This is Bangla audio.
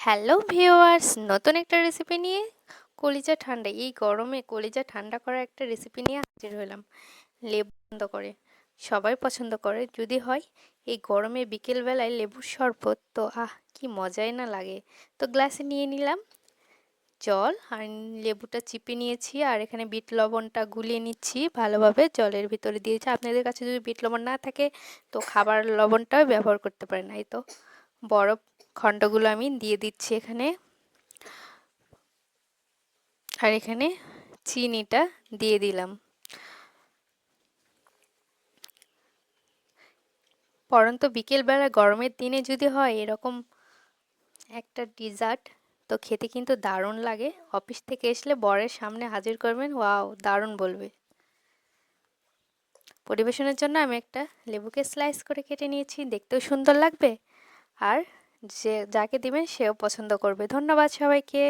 হ্যালো ভিউয়ার্স, নতুন একটা রেসিপি নিয়ে কলিজা ঠান্ডা, এই গরমে কলিজা ঠান্ডা করা একটা রেসিপি নিয়ে হাজির হলাম। লেবু পছন্দ করে, সবাই পছন্দ করে, যদি হয় এই গরমে বিকেলবেলায় লেবুর শরবত, তো আহ, কি মজাই না লাগে। তো গ্লাসে নিয়ে নিলাম জল, আর লেবুটা চিপে নিয়েছি, আর এখানে বিট লবণটা গুলিয়ে নিচ্ছি, ভালোভাবে জলের ভিতরে দিয়েছি। আপনাদের কাছে যদি বিট লবণ না থাকে, তো খাবার লবণটাও ব্যবহার করতে পারেন এই তো? বরফ খণ্ডগুলো আমি দিয়ে দিচ্ছি এখানে। আর এখানে চিনিটা দিয়ে দিলাম। পরন্ত বিকেলবেলা গরমের দিনে যদি হয় এরকম একটা ডিজার্ট তো খেতে কিন্তু দারুণ লাগে। অফিস থেকে আসলে বরের সামনে হাজির করবেন, ওয়াও, দারুণ বলবে। পরিবেশনের জন্য আমি একটা লেবুকে স্লাইস করে কেটে নিয়েছি, দেখতেও সুন্দর লাগবে। আর যে যাকে দিবেন সেও পছন্দ করবে। ধন্যবাদ সবাইকে।